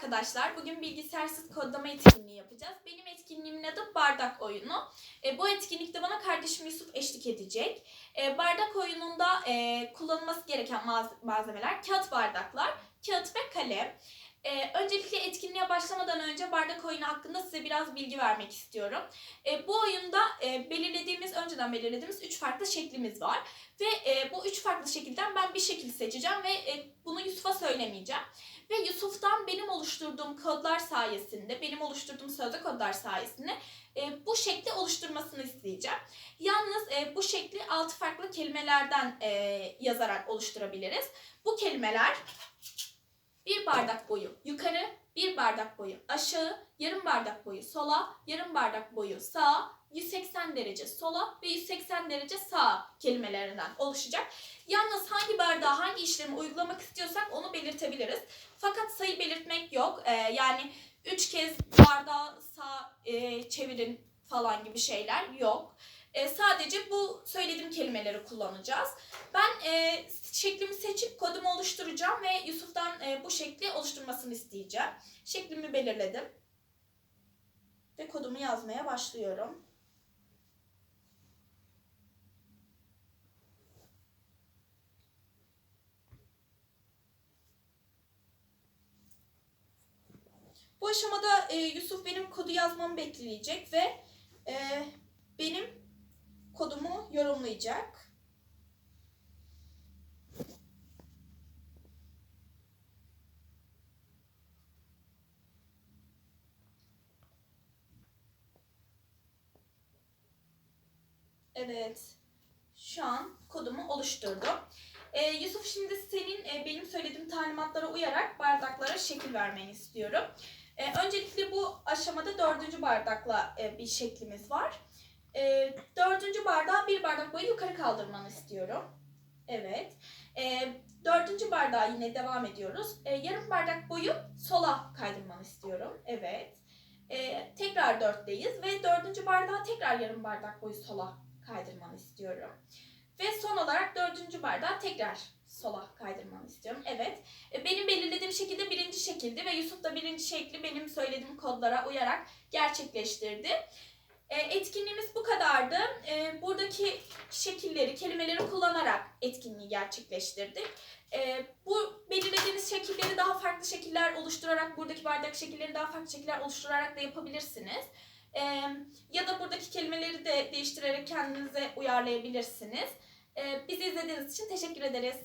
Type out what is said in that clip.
arkadaşlar. Bugün bilgisayarsız kodlama etkinliği yapacağız. Benim etkinliğimin adı Bardak Oyunu. E, bu etkinlikte bana kardeşim Yusuf eşlik edecek. E, bardak oyununda e, kullanılması gereken malzemeler kağıt bardaklar, kağıt ve kalem. E, öncelikle etkinliğe başlamadan önce bardak oyunu hakkında size biraz bilgi vermek istiyorum. E, bu oyunda e, belirlediğimiz, önceden belirlediğimiz üç farklı şeklimiz var. Ve e, bu üç farklı şekilden ben bir şekil seçeceğim ve e, bunu Yusuf'a söylemeyeceğim. Ve Yusuf'tan benim oluşturduğum kodlar sayesinde, benim oluşturduğum sözlü kodlar sayesinde e, bu şekli oluşturmasını isteyeceğim. Yalnız e, bu şekli altı farklı kelimelerden e, yazarak oluşturabiliriz. Bu kelimeler bir bardak boyu yukarı, bir bardak boyu aşağı, yarım bardak boyu sola, yarım bardak boyu sağa, 180 derece sola ve 180 derece sağa kelimelerinden oluşacak. Yalnız hangi bardağa hangi işlemi uygulamak istiyorsak onu belirtebiliriz. Fakat sayı belirtmek yok. Ee, yani üç kez bardağı sağ e, çevirin falan gibi şeyler yok. E, sadece bu söylediğim kelimeleri kullanacağız. Ben e, şeklimi seçip kodumu oluşturacağım ve Yusuf'tan e, bu şekli oluşturmasını isteyeceğim. Şeklimi belirledim. Ve kodumu yazmaya başlıyorum. Bu aşamada e, Yusuf benim kodu yazmamı bekleyecek ve e, benim kodumu yorumlayacak. Evet. Şu an kodumu oluşturdum. E, Yusuf şimdi senin e, benim söylediğim talimatlara uyarak bardaklara şekil vermeni istiyorum. E, öncelikle bu aşamada dördüncü bardakla e, bir şeklimiz var. E, dördüncü bardağı bir bardak boyu yukarı kaldırmanı istiyorum. Evet. E, dördüncü bardağı yine devam ediyoruz. E, yarım bardak boyu sola kaydırmanı istiyorum. Evet. E, tekrar dörtteyiz ve dördüncü bardağı tekrar yarım bardak boyu sola kaydırmanı istiyorum. Ve son olarak dördüncü bardağı tekrar sola kaydırmanı istiyorum. Evet. E, Benim belirlediğim şekilde birinci şekilde ve Yusuf da birinci şekli benim söylediğim kodlara uyarak gerçekleştirdi. E, Etkinliğimiz bu kadardı. E, Buradaki şekilleri, kelimeleri kullanarak etkinliği gerçekleştirdik. E, Bu belirlediğiniz şekilleri daha farklı şekiller oluşturarak, buradaki bardak şekilleri daha farklı şekiller oluşturarak da yapabilirsiniz. Ya da buradaki kelimeleri de değiştirerek kendinize uyarlayabilirsiniz. Bizi izlediğiniz için teşekkür ederiz.